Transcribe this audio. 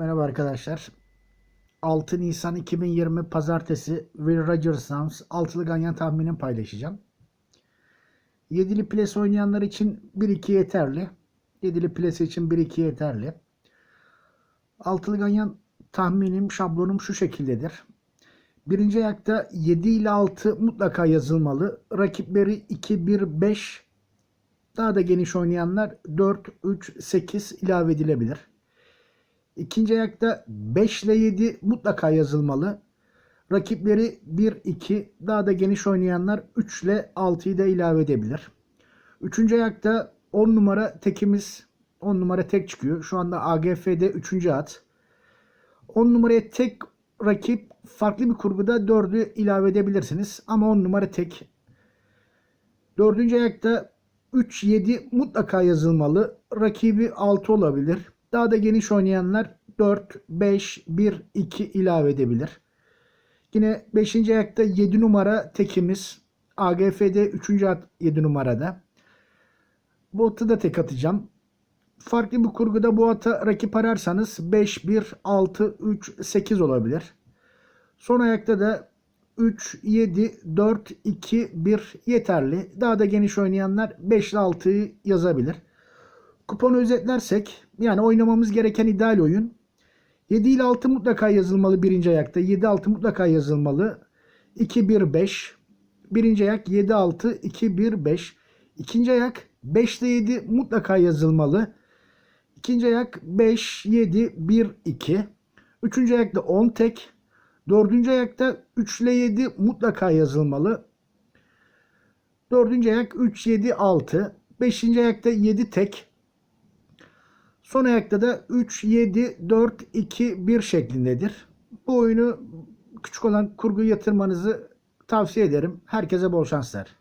Merhaba arkadaşlar. 6 Nisan 2020 Pazartesi Will Rogers Sounds altılı ganyan tahminini paylaşacağım. Yedili ples oynayanlar için 1-2 yeterli. Yedili ples için 1-2 yeterli. Altılı ganyan tahminim, şablonum şu şekildedir. Birinci ayakta 7 ile 6 mutlaka yazılmalı. Rakipleri 2-1-5 daha da geniş oynayanlar 4-3-8 ilave edilebilir. İkinci ayakta 5 ile 7 mutlaka yazılmalı. Rakipleri 1-2 daha da geniş oynayanlar 3 ile 6'yı da ilave edebilir. Üçüncü ayakta 10 numara tekimiz 10 numara tek çıkıyor. Şu anda AGF'de 3. at. 10 numaraya tek rakip farklı bir kurguda 4'ü ilave edebilirsiniz. Ama 10 numara tek. Dördüncü ayakta 3-7 mutlaka yazılmalı. Rakibi 6 olabilir. Daha da geniş oynayanlar 4, 5, 1, 2 ilave edebilir. Yine 5. ayakta 7 numara tekimiz. AGF'de 3. at 7 numarada. Bu atı da tek atacağım. Farklı bir kurguda bu ata rakip ararsanız 5, 1, 6, 3, 8 olabilir. Son ayakta da 3, 7, 4, 2, 1 yeterli. Daha da geniş oynayanlar 5 ile 6'yı yazabilir. Kuponu özetlersek yani oynamamız gereken ideal oyun 7 ile 6 mutlaka yazılmalı birinci ayakta. 7 6 mutlaka yazılmalı. 2 1 5. Birinci ayak 7 6 2 1 5. İkinci ayak 5 ile 7 mutlaka yazılmalı. İkinci ayak 5 7 1 2. Üçüncü ayakta 10 tek. Dördüncü ayakta 3 ile 7 mutlaka yazılmalı. Dördüncü ayak 3 7 6. Beşinci ayakta 7 tek. Son ayakta da 3, 7, 4, 2, 1 şeklindedir. Bu oyunu küçük olan kurgu yatırmanızı tavsiye ederim. Herkese bol şanslar.